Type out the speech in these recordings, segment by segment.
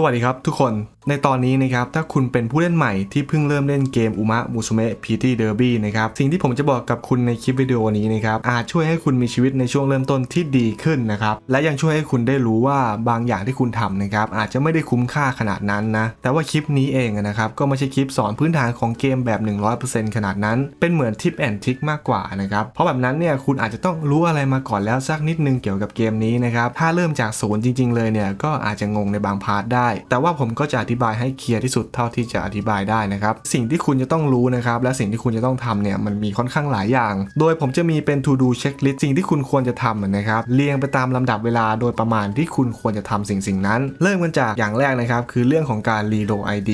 สวัสดีครับทุกคน ในตอนนี้นะครับถ้าคุณเป็นผู้เล่นใหม่ที่เพิ่งเริ่มเล่นเกมอุมะมุสุเมะพีตี้เดอร์บี้นะครับสิ่งที่ผมจะบอกกับคุณในคลิปวิดีโอนี้นะครับอาจช่วยให้คุณมีชีวิตในช่วงเริ่มต้นที่ดีขึ้นนะครับและยังช่วยให้คุณได้รู้ว่าบางอย่างที่คุณทำนะครับอาจจะไม่ได้คุ้มค่าขนาดนั้นนะแต่ว่าคลิปนี้เองนะครับก็ไม่ใช่คลิปสอนพื้นฐานของเกมแบบ 100%ขนาดนั้นเป็นเหมือนทิปแอนทิกมากกว่านะครับเพราะแบบนั้นเนี่ยคุณอาจจะต้องรู้อะไรมาก่อนแล้วสักนิดนึงเกี่ยวกับเกมนี้นะครับถ้าเริ่มจากศูนย์จริง ๆ เลยเนี่ยก็อาจจะงงในบางพาร์ทได้แต่ว่าผมก็จะอธิบายให้เคลียร์ที่สุดเท่าที่จะอธิบายได้นะครับ สิ่งที่คุณจะต้องรู้นะครับและสิ่งที่คุณจะต้องทำเนี่ยมันมีค่อนข้างหลายอย่าง โดยผมจะมีเป็น to do checklist สิ่งที่คุณควรจะทำนะครับเรียงไปตามลำดับเวลาโดยประมาณที่คุณควรจะทำสิ่งสิ่งนั้น เริ่มกันจากอย่างแรกนะครับคือเรื่องของการรีโหลด ID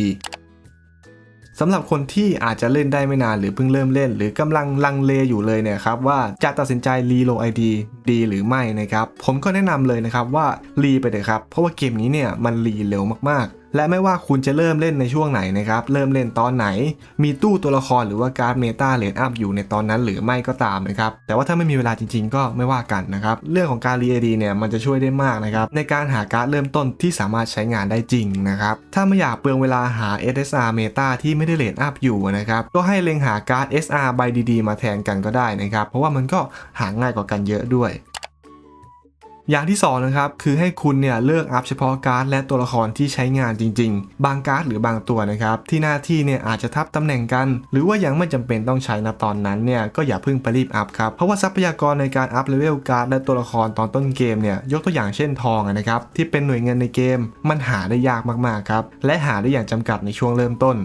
สำหรับคนที่อาจจะเล่นได้ไม่นานหรือเพิ่งเริ่มเล่น หรือกำลังลังเลอยู่เลยเนี่ยครับว่าจะตัดสินใจรีโหลด ID ดีหรือไม่นะครับผมก็แนะนำเลยนะครับว่ารีไปเลยครับเพราะว่าเกมนี้เนี่ยมันรีเร็วมากๆ และไม่ว่าคุณจะเริ่มเล่นในช่วงไหนนะครับ เริ่มเล่นตอนไหน มีตู้ตัวละครหรือว่าการ์ดเมตาเลนอัพอยู่ในตอนนั้นหรือไม่ก็ตามนะครับ แต่ว่าถ้าไม่มีเวลาจริง ๆ ก็ไม่ว่ากันนะครับ เรื่องของการรี ID เนี่ยมันจะช่วยได้มากนะครับในการหาการ์ดเริ่มต้นที่สามารถใช้งานได้จริงนะครับ ถ้าไม่อยากเปลืองเวลาหา SSR เมตาที่ไม่ได้เลนอัพอยู่นะครับ ก็ให้เล็งหาการ์ด SR ใบดีๆ มาแทนกันก็ได้นะครับ เพราะว่ามันก็หาง่ายกว่ากันเยอะด้วย อย่างที่สองนะครับคือให้คุณเนี่ยเลือกอัพเฉพาะการ์ดและตัวละครที่ใช้งานจริง ๆ บางการ์ดหรือบางตัวนะครับที่หน้าที่เนี่ยอาจจะทับตำแหน่งกัน หรือว่ายังไม่จำเป็นต้องใช้ณตอนนั้นเนี่ยก็อย่าเพิ่งไปรีบอัพครับเพราะว่าทรัพยากรในการอัพเลเวลการ์ดและตัวละครตอนต้นเกมเนี่ยยกตัวอย่างเช่นทองนะครับที่เป็นหน่วยเงินในเกม มันหาได้ยากมากๆครับและหาได้อย่างจำกัดในช่วงเริ่มต้น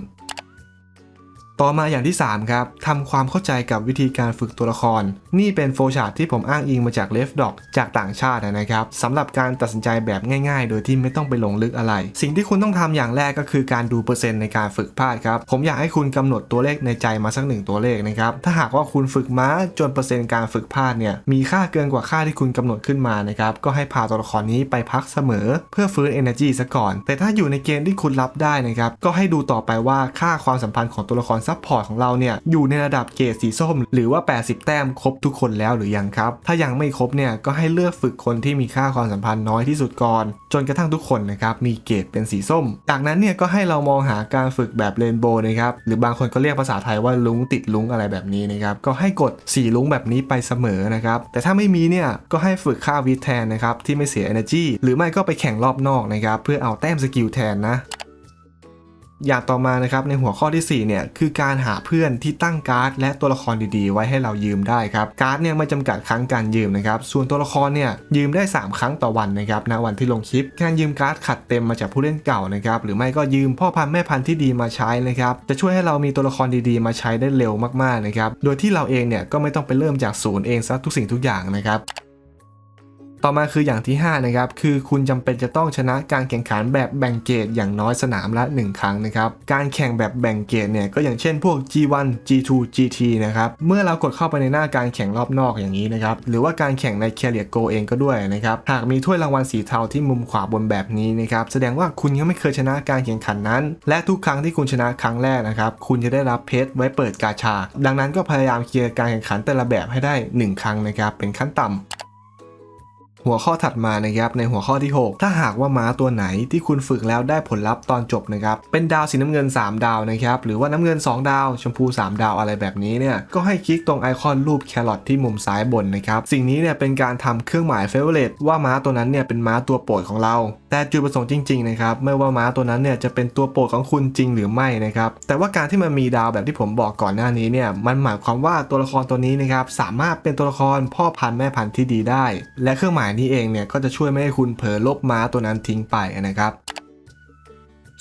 ต่อมาอย่างที่ 3 ครับทำความเข้าใจกับวิธีการฝึกตัวละคร นี่เป็นโฟชาร์ตที่ผมอ้างอิงมาจากเลฟดอกจากต่างชาตินะครับสำหรับการตัดสินใจแบบง่าย ๆ โดยที่ไม่ต้องไปลงลึกอะไร สิ่งที่คุณต้องทำอย่างแรกก็คือการดูเปอร์เซ็นต์ในการฝึกพลาดครับผมอยากให้คุณกำหนดตัวเลขในใจมาสักหนึ่งตัวเลขนะครับถ้าหากว่าคุณฝึกม้าจนเปอร์เซ็นต์การฝึกพลาดเนี่ยมีค่าเกินกว่าค่าที่คุณกำหนดขึ้นมานะครับก็ให้พาตัวละครนี้ไปพักเสมอ เพื่อฟื้น energy ซะก่อน แต่ถ้าอยู่ในเกณฑ์ที่คุณรับได้นะครับก็ให้ดูต่อไปว่าค่าความสัมพันธ์ของตัวละครซัพพอร์ตของเราเนี่ยอยู่ในระดับเกรดสีส้ม หรือว่า 80 แต้มครบทุกคนแล้วหรือยังครับ ถ้ายังไม่ครบเนี่ยก็ให้เลือกฝึกคนที่มีค่าความสัมพันธ์น้อยที่สุดก่อน จนกระทั่งทุกคนนะครับมีเกรดเป็นสีส้ม จากนั้นเนี่ยก็ให้เรามองหาการฝึกแบบเรนโบว์นะครับหรือบางคนก็เรียกภาษาไทยว่าลุงติดลุงอะไรแบบนี้นะครับก็ให้กดสีลุงแบบนี้ไปเสมอนะครับแต่ถ้าไม่มีเนี่ยก็ให้ฝึกค่าวิทแทนนะครับที่ไม่เสีย energy หรือไม่ก็ไปแข่งรอบนอกนะครับเพื่อเอาแต้มสกิลแทนนะ อย่างต่อมานะครับในหัวข้อที่4เนี่ยคือการหาเพื่อนที่ตั้งการ์ด และตัวละครดีๆ ไว้ให้เรายืมได้ครับการ์ดเนี่ยไม่จำกัดครั้งการยืมนะครับส่วนตัวละครเนี่ยยืมได้ 3 ครั้งต่อวันนะครับณวันที่ลงคลิปการยืมการ์ดขัดเต็มมาจากผู้เล่นเก่านะครับหรือไม่ก็ยืมพ่อพันธุ์แม่พันธุ์ที่ดีมาใช้นะครับจะช่วยให้เรามีตัวละครดีๆ มาใช้ได้เร็วมากๆนะครับโดยที่เราเองเนี่ยก็ไม่ต้องไปเริ่มจากศูนย์เองซะทุกสิ่งทุกอย่างนะครับ ต่อมาคืออย่างที่ 5 นะครับ คือคุณจำเป็นจะต้องชนะการแข่งขันแบบแบ่งเกรดอย่างน้อยสนามละ 1 ครั้งนะครับ การแข่งแบบแบ่งเกรดเนี่ยก็อย่างเช่นพวก G1 G2 GT นะครับ เมื่อเรากดเข้าไปในหน้าการแข่งรอบนอกอย่างนี้นะครับ หรือว่าการแข่งใน Career Go เองก็ด้วยนะครับ หากมีถ้วยรางวัลสีเทาที่มุมขวาบนแบบนี้นะครับ แสดงว่าคุณยังไม่เคยชนะการแข่งขันนั้น และทุกครั้งที่คุณชนะครั้งแรกนะครับ คุณจะได้รับเพชรไว้เปิดกาชา ดังนั้นก็พยายามเคลียร์การแข่งขันแต่ละแบบให้ได้หนึ่งครั้งนะครับ เป็นขั้นต่ำ หัวข้อถัดมานะครับในหัวข้อที่ 6 ถ้าหากว่าม้าตัวไหนที่คุณฝึกแล้วได้ผลลัพธ์ตอนจบนะครับเป็นดาวสีน้ำเงิน 3 ดาวนะครับหรือว่าน้ำเงิน 2 ดาว ชมพู 3 ดาวอะไรแบบนี้เนี่ยก็ให้คลิกตรงไอคอนรูปแครอทที่มุมซ้ายบนนะครับสิ่งนี้เนี่ยเป็นการทำเครื่องหมายเฟเวอร์เรตว่าม้าตัวนั้นเนี่ยเป็นม้าตัวโปรดของเรา แต่จุดประสงค์จริงๆนะครับไม่ว่าม้าตัวนั้นเนี่ยจะเป็นตัวโปรดของคุณจริงหรือไม่นะครับแต่ว่าการที่มันมีดาวแบบที่ผมบอกก่อนหน้านี้เนี่ยมันหมายความว่าตัวละครตัวนี้นะครับสามารถเป็นตัวละครพ่อพันธุ์แม่พันธุ์ที่ดีได้ และเครื่องหมายนี้เองเนี่ยก็จะช่วยไม่ให้คุณเผลอลบม้าตัวนั้นทิ้งไปนะครับ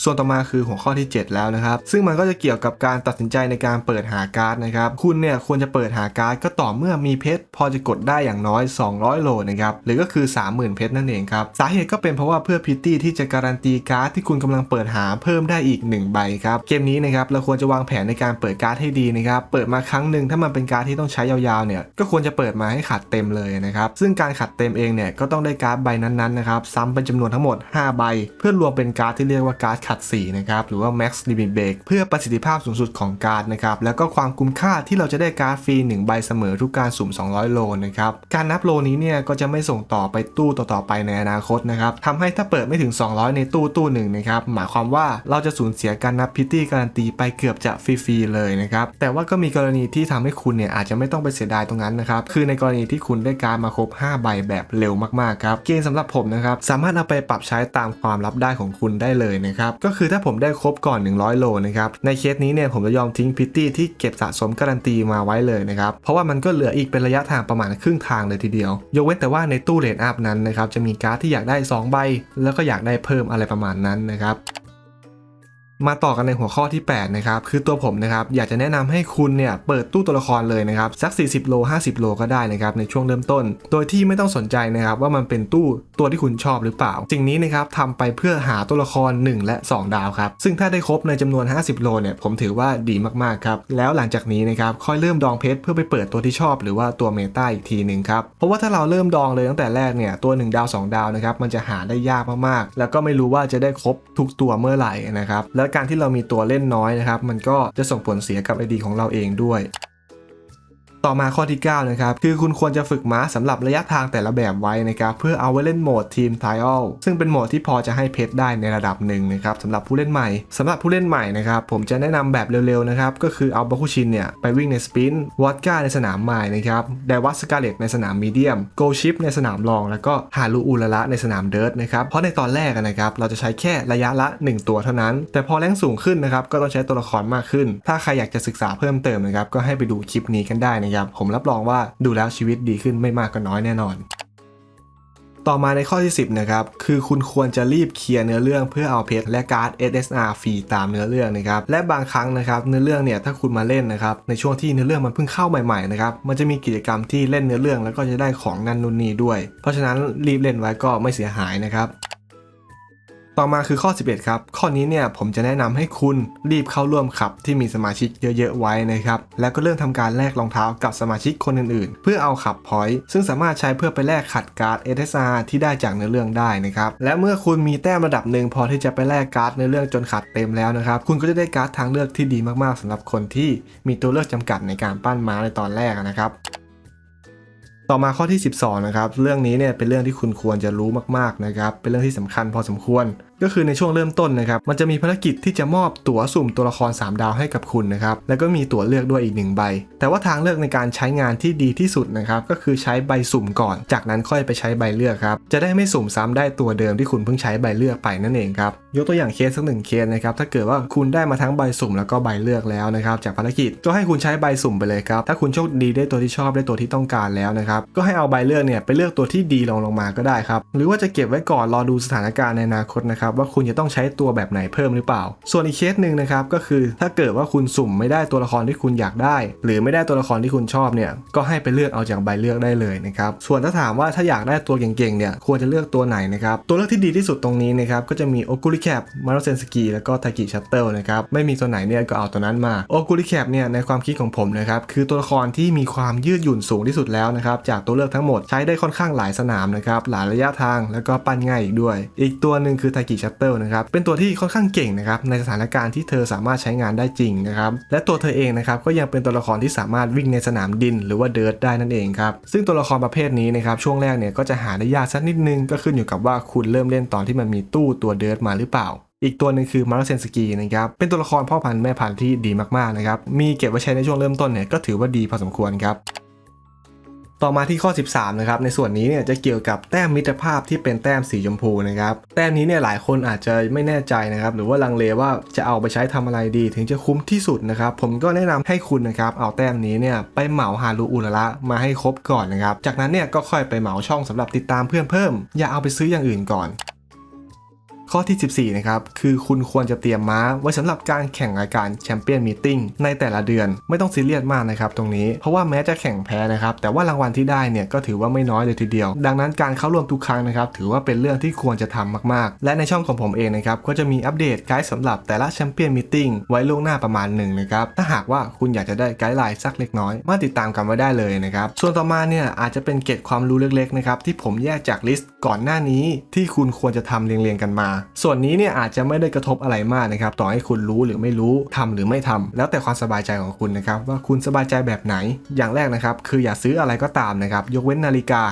ส่วนต่อมาคือหัวข้อที่ 7 แล้วนะครับ ซึ่งมันก็จะเกี่ยวกับการตัดสินใจในการเปิดหาการ์ดนะครับ คุณเนี่ยควรจะเปิดหาการ์ดก็ต่อเมื่อมีเพชรพอจะกดได้อย่างน้อย 200 โลนะครับ หรือก็คือ 30,000 เพชรนั่นเองครับ สาเหตุก็เป็นเพราะว่าเพื่อพิตตี้ที่จะการันตีการ์ดที่คุณกำลังเปิดหาเพิ่มได้อีก 1 ใบครับ เกมนี้นะครับเราควรจะวางแผนในการเปิดการ์ดให้ดีนะครับ เปิดมาครั้งหนึ่งถ้ามันเป็นการ์ดที่ต้องใช้ยาวๆเนี่ย ก็ควรจะเปิดมาให้ขัดเต็มเลยนะครับ ซึ่งการขัดเต็มเองเนี่ยก็ต้องได้การ์ดใบนั้นๆนะครับซ้ำเป็นจำนวนทั้งหมด 5 ใบ เพื่อรวมเป็นการ์ดที่เรียกว่าการ์ดขัดสีนะครับหรือว่า Max Limit Break เพื่อประสิทธิภาพสูงสุดของการ์ดนะครับแล้วก็ความคุ้มค่าที่เราจะได้การ์ดฟรี 1 ใบเสมอทุกการสุ่ม 200 โลนะครับการนับโลนี้เนี่ยก็จะไม่ส่งต่อไปตู้ต่อๆไปในอนาคตนะครับทำให้ถ้าเปิดไม่ถึง 200 ในตู้ตู้หนึ่งนะครับหมายความว่าเราจะสูญเสียการนับพิตตี้การันตีไปเกือบจะฟรีๆเลยนะครับแต่ว่าก็มีกรณีที่ทำให้คุณเนี่ยอาจจะไม่ต้องไปเสียดายตรงนั้นนะครับคือในกรณีที่คุณได้การมาครบ 5 ใบแบบเร็วมากๆครับเกณฑ์สำหรับผมนะครับสามารถเอาไปปรับใช้ตามความรับได้ของคุณได้เลยนะครับก็คือถ้าผมได้ครบก่อน 100 โลนะครับในเคสนี้เนี่ยผมจะยอมทิ้งพิตตี้ที่เก็บสะสมการันตีมาไว้เลยนะครับเพราะว่ามันก็เหลืออีกเป็นระยะทางประมาณครึ่งทางเลยทีเดียวยกเว้นแต่ว่าในตู้เลนอัพนั้นนะครับจะมีการ์ดที่อยากได้ 2 ใบ แล้วก็อยากได้เพิ่มอะไรประมาณนั้นนะครับ มาต่อกันในหัวข้อที่ 8 นะครับ คือตัวผมนะครับ อยากจะแนะนำให้คุณเนี่ย เปิดตู้ตัวละครเลยนะครับ สัก 40 โล 50 โลก็ได้นะครับ ในช่วงเริ่มต้น โดยที่ไม่ต้องสนใจนะครับ ว่ามันเป็นตู้ตัวที่คุณชอบหรือเปล่า สิ่งนี้นะครับทำไปเพื่อหาตัวละคร 1 และ 2 ดาวครับ ซึ่งถ้าได้ครบในจำนวน 50 โลเนี่ย ผมถือว่าดีมากๆครับ แล้วหลังจากนี้นะครับ ค่อยเริ่มดองเพชรเพื่อไปเปิดตัวที่ชอบ หรือว่าตัวเมตาอีกทีหนึ่งครับ เพราะว่าถ้าเราเริ่มดองเลยตั้งแต่แรกเนี่ย ตัว 1 ดาว 2 ดาวนะครับ มันจะหาได้ยากมากๆ แล้วก็ไม่รู้ว่าจะได้ครบทุกตัวเมื่อไหร่นะครับแล้วการที่เรามีตัวเล่นน้อยนะครับ มันก็จะส่งผลเสียกับไอดีของเราเองด้วย ต่อมาข้อที่9นะครับคือคุณควรจะฝึกม้าสำหรับระยะทางแต่ละแบบไว้นะครับเพื่อเอาไว้เล่นโหมดทีมทริอัลซึ่งเป็นโหมดที่พอจะให้เพชรได้ในระดับหนึ่งนะครับสำหรับผู้เล่นใหม่สำหรับผู้เล่นใหม่นะครับผมจะแนะนำแบบเร็วๆนะครับก็คือเอาบาคุชินเนี่ยไปวิ่งในสปินวอดก้าในสนามใหม่นะครับไดวัตสกาเลตในสนามมีเดียมโกชิปในสนามรอง แล้วก็ฮารุอุระละในสนามเดิร์ทนะครับเพราะในตอนแรกนะครับเราจะใช้แค่ระยะละ 1 ตัวเท่านั้น แต่พอแรงสูงขึ้นนะครับก็ต้องใช้ตัวละครมากขึ้น ถ้าใครอยากจะศึกษาเพิ่มเติมนะครับก็ให้ไปดูคลิปนี้กันได้นะครับผมรับรองว่าดูแล้วชีวิตดีขึ้นไม่มากก็น้อยแน่นอน ต่อมาในข้อที่ 10 นะครับ คือคุณควรจะรีบเคลียร์เนื้อเรื่องเพื่อเอาเพชรและการ์ด SSR ฟรีตามเนื้อเรื่องนะครับ และบางครั้งนะครับเนื้อเรื่องเนี่ยถ้าคุณมาเล่นนะครับในช่วงที่เนื้อเรื่องมันเพิ่งเข้าใหม่ๆนะครับมันจะมีกิจกรรมที่เล่นเนื้อเรื่องแล้วก็จะได้ของนั่นนุนนี่ด้วย เพราะฉะนั้นรีบเล่นไว้ก็ไม่เสียหายนะครับ ต่อมาคือข้อ 11 ครับ ข้อนี้เนี่ยผมจะแนะนำให้คุณรีบเข้าร่วมขับที่มีสมาชิกเยอะๆไว้นะครับ แล้วก็เริ่มทำการแลกรองเท้ากับสมาชิกคนอื่นๆ เพื่อเอาขับพอยต์ซึ่งสามารถใช้เพื่อไปแลกขัดการ์ด SSR ที่ได้จากเนื้อเรื่องได้นะครับและเมื่อคุณมีแต้มระดับหนึ่งพอที่จะไปแลกการ์ดเนื้อเรื่องจนขัดเต็มแล้วนะครับคุณก็จะได้การ์ดทางเลือกที่ดีมากๆสำหรับคนที่มีตัวเลือกจำกัดในการปั้นม้าในตอนแรกนะครับต่อมาข้อที่ 12 นะครับ เรื่องนี้เนี่ยเป็นเรื่องที่คุณควรจะรู้มากๆนะครับ เป็นเรื่องที่สำคัญพอสมควร ก็คือในช่วงเริ่มต้นนะครับมันจะมีภารกิจที่จะมอบตั๋วสุ่มตัวละคร 3 ดาวให้กับคุณนะครับแล้วก็มีตั๋วเลือกด้วยอีกหนึ่งใบ แต่ว่าทางเลือกในการใช้งานที่ดีที่สุดนะครับก็คือใช้ใบสุ่มก่อน จากนั้นค่อยไปใช้ใบเลือกครับจะได้ไม่สุ่มซ้ำได้ตัวเดิมที่คุณเพิ่งใช้ใบเลือกไปนั่นเองครับยกตัวอย่างเคสสักหนึ่งเคสนะครับถ้าเกิดว่าคุณได้มาทั้งใบสุ่มแล้วก็ใบเลือกแล้วนะครับจากภารกิจก็ให้คุณใช้ใบสุ่มไปเลยครับถ้าคุณโชคดีได้ตัวที่ชอบได้ตัวที่ต้องการแล้วนะครับก็ให้เอาใบเลือกเนี่ยไปเลือกตัวที่ดีลงลงมาก็ได้ครับหรือว่าจะเก็บไว้ก่อนรอดูสถานการณ์ในอนาคตนะครับว่าคุณจะต้องใช้ตัวแบบไหนเพิ่มหรือเปล่า ส่วนอีกเคสหนึ่งนะครับก็คือถ้าเกิดว่าคุณสุ่มไม่ได้ตัวละครที่คุณอยากได้ หรือไม่ได้ตัวละครที่คุณชอบเนี่ยก็ให้ไปเลือกเอาจากใบเลือกได้เลยนะครับส่วนถ้าถามว่าถ้าอยากได้ตัวเก่งๆเนี่ยควรจะเลือกตัวไหนนะครับตัวเลือกที่ดีที่สุดตรงนี้นะครับก็จะมีโอกุลิแคปมาร์เซนสกีแล้วก็ทากิชัตเติลนะครับไม่มีตัวไหนเนี่ยก็เอาตัวนั้นมาโอกุลิแคปเนี่ยในความคิดของผมนะครับคือตัวละครที่มีความยืดหยุ่นสูงที่สุดแล้วนะครับจากตัวเลือกทั้งหมดใช้ได้ค่อนข้างหลายสนามนะครับหลายระยะทางแล้วก็ปั้นง่ายอีกด้วย อีกตัวหนึ่งคือทากิชัตเติลนะครับเป็นตัวที่ค่อนข้างเก่งนะครับในสถานการณ์ที่เธอสามารถใช้งานได้จริงนะครับและตัวเธอเองนะครับก็ยังเป็นตัวละครที่สามารถวิ่งในสนามดิน หรือว่าเดิร์ทได้นั่นเองครับซึ่งตัวละครประเภทนี้นะครับช่วงแรกเนี่ยก็จะหาได้ยากสักนิดนึงก็ขึ้นอยู่กับว่าคุณเริ่มเล่นตอนที่มันมีตู้ตัวเดิร์ทมาหรือเปล่าอีกตัวหนึ่งคือมาร์เซนสกีนะครับ เป็นตัวละครพ่อพันธุ์แม่พันธุ์ที่ดีมากๆนะครับ มีเก็บไว้ใช้ในช่วงเริ่มต้นเนี่ยก็ถือว่าดีพอสมควรครับ ต่อมาที่ข้อ 13 นะครับ ในส่วนนี้เนี่ยจะเกี่ยวกับแต้มมิตรภาพที่เป็นแต้มสีชมพูนะครับ แต้มนี้เนี่ยหลายคนอาจจะไม่แน่ใจนะครับ หรือว่าลังเลว่าจะเอาไปใช้ทำอะไรดี ถึงจะคุ้มที่สุดนะครับ ผมก็แนะนำให้คุณนะครับ เอาแต้มนี้เนี่ยไปเหมาฮารูอุระละมาให้ครบก่อนนะครับ จากนั้นเนี่ยก็ค่อยไปเหมาช่องสำหรับติดตามเพื่อนเพิ่ม อย่าเอาไปซื้ออย่างอื่นก่อน ข้อที่ 14 นะครับ คือคุณควรจะเตรียมม้า ไว้สำหรับการแข่งรายการแชมเปี้ยนมีติ้งในแต่ละเดือนไม่ต้องซีเรียสมากนะครับตรงนี้ เพราะว่าแม้จะแข่งแพ้นะครับ แต่ว่ารางวัลที่ได้เนี่ยก็ถือว่าไม่น้อยเลยทีเดียว ดังนั้นการเข้าร่วมทุกครั้งนะครับ ถือว่าเป็นเรื่องที่ควรจะทำมากๆ และในช่องของผมเองนะครับ ก็จะมีอัปเดตไกด์สำหรับแต่ละแชมเปี้ยนมีติ้งไว้ล่วงหน้าประมาณหนึ่งนะครับ ถ้าหากว่าคุณอยากจะได้ไกด์ไลน์สักเล็กน้อย มาติดตามกันไว้ได้เลยนะครับ ส่วนต่อมาเนี่ยอาจจะเป็นเกร็ดความรู้เล็กๆนะครับที่ผมแยกจากลิสต์ก่อนหน้านี้ที่คุณควรจะทำเรียงๆกันมาส่วนนี้เนี่ยอาจจะไม่ได้กระทบอะไรมากนะครับต่อให้คุณรู้หรือไม่รู้ทำหรือไม่ทำแล้วแต่ความสบายใจของคุณนะครับว่าคุณสบายใจแบบไหน อย่างแรกนะครับคืออย่าซื้ออะไรก็ตามนะครับยกเว้นนาฬิกา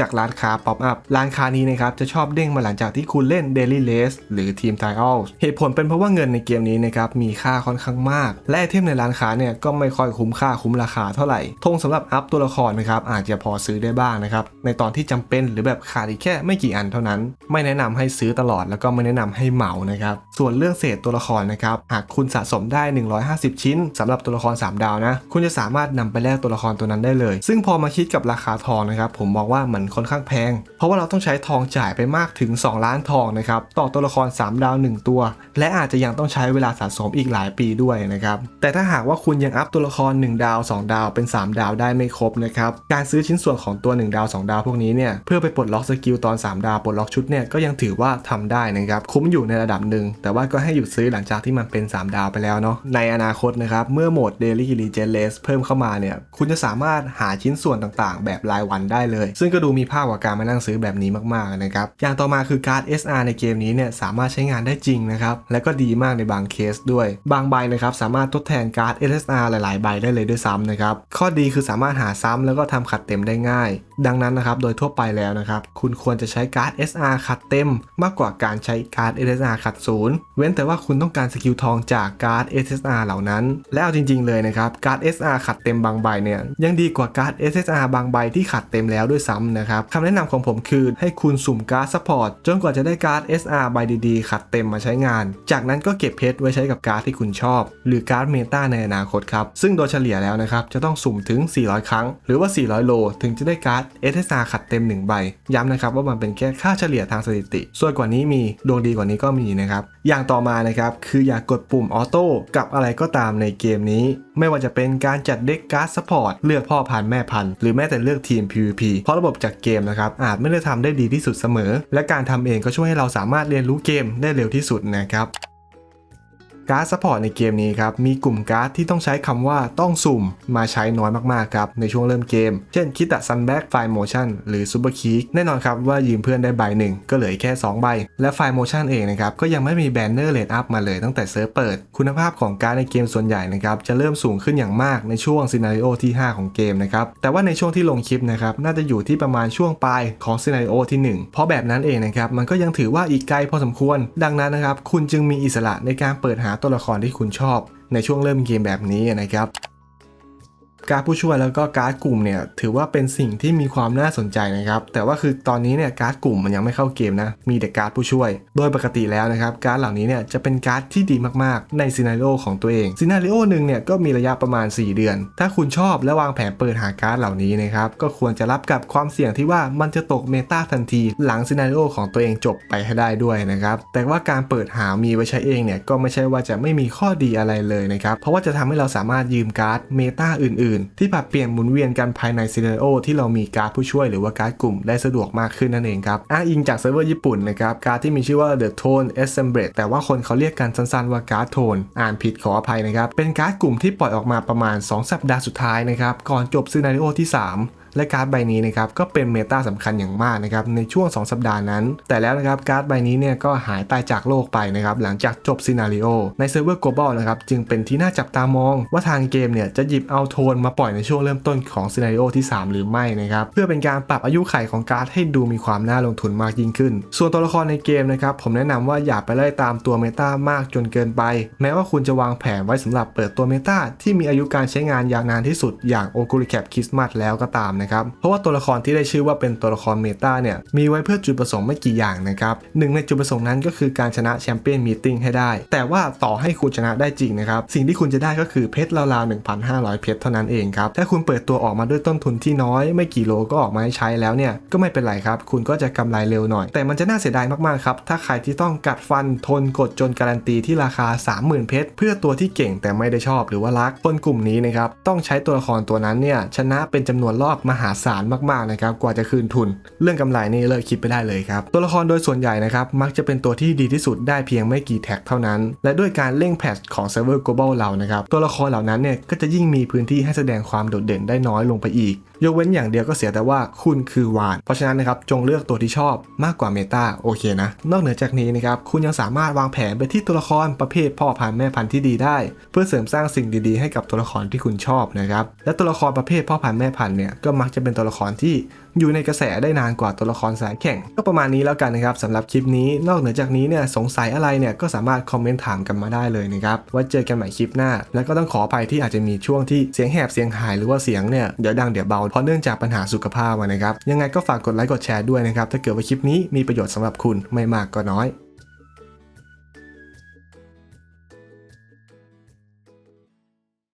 จากร้านค้าป๊อปอัพร้านค้านี้นะครับจะชอบเด้งมาหลังจากที่คุณเล่น Daily Race หรือ Team Trials เหตุผลเป็นเพราะว่าเงินในเกมนี้นะครับมีค่าค่อนข้างมาก และไอเทมในร้านค้าเนี่ยก็ไม่ค่อยคุ้มค่าคุ้มราคาเท่าไหร่ธงสำหรับอัพตัวละครนะครับอาจจะพอซื้อได้บ้างนะครับในตอนที่จำเป็นหรือแบบขาดอีกแค่ไม่กี่อันเท่านั้น ไม่แนะนำให้ซื้อตลอดแล้วก็ไม่แนะนำให้เหมานะครับส่วนเรื่องเศษตัวละครนะครับหากคุณสะสมได้ 150 ชิ้นสำหรับตัวละคร 3 ดาวนะคุณจะสามารถนำไปแลกตัวละครตัวนั้นได้เลย ซึ่งพอมาคิดกับราคาทองนะครับผมมองว่ามันค่อนข้างแพง เพราะว่าเราต้องใช้ทองจ่ายไปมากถึง 2 ล้านทองนะครับต่อตัวละคร 3 ดาว 1 ตัว และอาจจะยังต้องใช้เวลาสะสมอีกหลายปีด้วยนะครับแต่ถ้าหากว่าคุณยังอัพตัวละคร 1 ดาว 2 ดาวเป็น 3 ดาวได้ไม่ครบนะครับการซื้อชิ้นส่วนของตัว 1 ดาว 2 ดาวพวกนี้เนี่ยเพื่อไปปลดล็อกสกิลตอน 3 ดาวปลดล็อกชุดเนี่ยก็ยังถือว่าทำได้นะครับคุ้มอยู่ในระดับหนึ่งแต่ว่าก็ให้หยุดซื้อหลังจากที่มันเป็น 3 ดาวไปแล้วเนาะในอนาคตนะครับเมื่อโหมด Daily Regen Race เพิ่มเข้ามาเนี่ยคุณจะสามารถหาชิ้นส่วนต่างๆ แบบรายวันได้เลย ซึ่งก็ดูมีภาพกว่าการมานั่งซื้อแบบนี้มากๆนะครับอย่างต่อมาคือการ์ด SR ในเกมนี้เนี่ยสามารถใช้งานได้จริงนะครับและก็ดีมากในบางเคสด้วย บางใบนะครับสามารถทดแทนการ์ด SSR หลายๆ ใบได้เลยด้วยซ้ำนะครับข้อดีคือสามารถหาซ้ำแล้วก็ทำขัดเต็มได้ง่าย ดังนั้นนะครับโดยทั่วไปแล้วนะครับคุณควรจะใช้การ์ด SR ขัดเต็ม มากกว่าการใช้การ์ด SSR ขัดศูนย์เว้นแต่ว่าคุณต้องการสกิลทองจากการ์ด SSR เหล่านั้น และเอาจริง ๆ เลยนะครับการ์ด SR ขัดเต็มบางใบเนี่ยยังดีกว่าการ์ด SSR บางใบที่ขัดเต็มแล้วด้วยซ้ำนะครับคำแนะนำของผมคือให้คุณสุ่มการ์ดซัพพอร์ตจนกว่าจะได้การ์ด SR ใบดีๆ ขัดเต็มมาใช้งาน จากนั้นก็เก็บเพชรไว้ใช้กับการ์ดที่คุณชอบ หรือการ์ดเมตาในอนาคตครับ ซึ่งโดยเฉลี่ยแล้วนะครับ จะต้องสุ่มถึง 400 ครั้ง หรือว่า 400 โล ถึงจะได้การ์ด SSR ขัดเต็ม 1 ใบ ย้ำนะครับว่ามันเป็นแค่ค่าเฉลี่ยทางสถิติ ส่วนกว่านี้มีดวงดีกว่านี้ก็มีนะครับ อย่างต่อมานะครับคืออย่ากกดปุ่มออโต้กับอะไรก็ตามในเกมนี้ ไม่ว่าจะเป็นการจัดเด็กการ์ดซัพพอร์ตเลือกพ่อพันธุ์แม่พันธุ์หรือแม้แต่เลือกทีม PVP เพราะระบบจากเกมนะครับอาจไม่ได้ทำได้ดีที่สุดเสมอ และการทำเองก็ช่วยให้เราสามารถเรียนรู้เกมได้เร็วที่สุดนะครับ การ์ดซัพพอร์ตในเกมนี้ครับ มีกลุ่มการ์ดที่ต้องใช้คำว่าต้องสุ่มมาใช้น้อยมากๆครับ ในช่วงเริ่มเกม เช่นคิตะซันแบ็กไฟโมชั่นหรือซูเปอร์คีกแน่นอนครับว่ายืมเพื่อนได้ใบหนึ่งก็เหลือแค่ 2 ใบ และไฟโมชั่นเองนะครับ ก็ยังไม่มีแบนเนอร์เลดอัพมาเลยตั้งแต่เซิร์ฟเปิด คุณภาพของการ์ดในเกมส่วนใหญ่นะครับจะเริ่มสูงขึ้นอย่างมากในช่วงซีนารีโอที่ 5 ของเกมนะครับแต่ว่าในช่วงที่ลงคลิปนะครับน่าจะอยู่ที่ประมาณช่วงปลายของซีนารีโอที่ 1 เพราะแบบนั้นเองนะครับมันก็ยังถือว่าอีกไกลพอสมควร ดังนั้นนะครับคุณจึงมีอิสระในการเปิดหาตัวละครที่คุณชอบในช่วงเริ่มเกมแบบนี้นะครับ การดผู้ช่วยแล้วก็การ์ดกลุ่มเนี่ยถือว่าเป็นสิ่งที่มีความน่าสนใจนะครับ แต่ว่าคือตอนนี้เนี่ยการ์ดกลุ่มมันยังไม่เข้าเกมนะมีแต่การ์ดผู้ช่วย โดยปกติแล้วนะครับการ์ดเหล่านี้เนี่ยจะเป็นการ์ดที่ดีมากๆ ในซีนารีโอของตัวเองซีนารีโอหนึ่งเนี่ยก็มีระยะประมาณ 4 เดือน ถ้าคุณชอบและวางแผนเปิดหาการ์ดเหล่านี้นะครับก็ควรจะรับกับความเสี่ยงที่ว่ามันจะตกเมตาทันทีหลังซีนารีโอของตัวเองจบไปให้ได้ด้วยนะครับแต่ว่าการเปิดหามีไว้ใช้เองเนี่ยก็ไม่ใช่ว่าจะไม่มีข้อดีอะไรเลยนะครับเพราะว่าจะทำให้เราสามารถยืมการ์ดเมตาอื่นๆที่ปรับเปลี่ยนหมุนเวียนกันภายในซีนาริโอที่เรามีการ์ดผู้ช่วยหรือว่าการ์ดกลุ่มได้สะดวกมากขึ้นนั่นเองครับอ้างอิงจากเซิร์ฟเวอร์ญี่ปุ่นนะครับการ์ดที่มีชื่อว่า The Tone Assemblage แต่ว่าคนเขาเรียกกันสั้นๆว่าการ์ดโทนอ่านผิดขออภัยนะครับเป็นการ์ดกลุ่มที่ปล่อยออกมาประมาณ 2 สัปดาห์สุดท้ายนะครับก่อนจบซีนาริโอที่ 3 และการ์ดใบนี้นะครับก็เป็นเมตาสำคัญอย่างมากนะครับในช่วง 2 สัปดาห์นั้น แต่แล้วนะครับการ์ดใบนี้เนี่ยก็หายตายจากโลกไปนะครับหลังจากจบซีนารีโอในเซิร์ฟเวอร์ global นะครับจึงเป็นที่น่าจับตามอง ว่าทางเกมเนี่ยจะหยิบเอาโทนมาปล่อยในช่วงเริ่มต้นของซีนารีโอที่ 3 หรือไม่นะครับเพื่อเป็นการปรับอายุไขของการ์ดให้ดูมีความน่าลงทุนมากยิ่งขึ้น ส่วนตัวละครในเกมนะครับผมแนะนำว่าอย่าไปไล่ตามตัวเมตามากจนเกินไป แม้ว่าคุณจะวางแผนไว้สำหรับเปิดตัวเมตาที่มีอายุการใช้งานยาวนานที่สุดอย่างโอคูริแคปคริสต์มาสแล้วก็ตามนะครับ เพราะว่าตัวละครที่ได้ชื่อว่าเป็นตัวละครเมตาเนี่ย มีไว้เพื่อจุดประสงค์ไม่กี่อย่างนะครับหนึ่งในจุดประสงค์นั้นก็คือการชนะแชมเปี้ยนมีติ้งให้ได้ แต่ว่าต่อให้คุณชนะได้จริงนะครับ สิ่งที่คุณจะได้ก็คือเพชรราวๆ1,500 เพชรเท่านั้นเองครับ ถ้าคุณเปิดตัวออกมาด้วยต้นทุนที่น้อย ไม่กี่โลก็ออกมาให้ใช้แล้วเนี่ย ก็ไม่เป็นไรครับ คุณก็จะกำไรเร็วหน่อย แต่มันจะน่าเสียดายมากๆครับ ถ้าใครที่ต้องกัดฟันทนกดจนการันตีที่ราคา 30,000 เพชรเพื่อตัวที่เก่งแต่ไม่ได้ชอบหรือว่ารัก คนกลุ่มนี้นะครับ ต้องใช้ตัวละครตัวนั้นเนี่ยชนะเป็นจำนวนรอบมหาศาลมากๆนะครับกว่าจะคืนทุน เรื่องกำไรนี่เลิกคิดไปได้เลยครับตัวละครโดยส่วนใหญ่นะครับมักจะเป็นตัวที่ดีที่สุดได้เพียงไม่กี่แท็กเท่านั้น และด้วยการเร่งแพทของเซิร์ฟเวอร์ global เรานะครับตัวละครเหล่านั้นเนี่ยก็จะยิ่งมีพื้นที่ให้แสดงความโดดเด่นได้น้อยลงไปอีกยกเว้นอย่างเดียวก็เสียแต่ว่าคุณคือวาน เพราะฉะนั้นนะครับจงเลือกตัวที่ชอบมากกว่าเมตาโอเคนะ นอกเหนือจากนี้นะครับคุณยังสามารถวางแผนไปที่ตัวละครประเภทพ่อพันธุ์แม่พันธุ์ที่ดีได้ เพื่อเสริมสร้างสิ่งดีๆ ให้กับตัวละครที่คุณชอบนะครับและตัวละครประเภทพ่อพันธุ์แม่พันธุ์เนี่ยก็มักจะเป็นตัวละครที่อยู่ในกระแสได้นานกว่าตัวละครสายแข่ง ก็ประมาณนี้แล้วกันนะครับสำหรับคลิปนี้นอกเหนือจากนี้เนี่ยสงสัยอะไรเนี่ยก็สามารถคอมเมนต์ถามกันมาได้เลยนะครับไว้เจอกันใหม่คลิปหน้า แล้วก็ต้องขออภัยที่อาจจะมีช่วงที่เสียงแหบเสียงหายหรือว่าเสียงเนี่ยเดี๋ยวดังเดี๋ยวเบาเพราะเนื่องจากปัญหาสุขภาพอะนะครับ ยังไงก็ฝากกดไลค์กดแชร์ด้วยนะครับ ถ้าเกิดว่าคลิปนี้มีประโยชน์สำหรับคุณไม่มากก็น้อย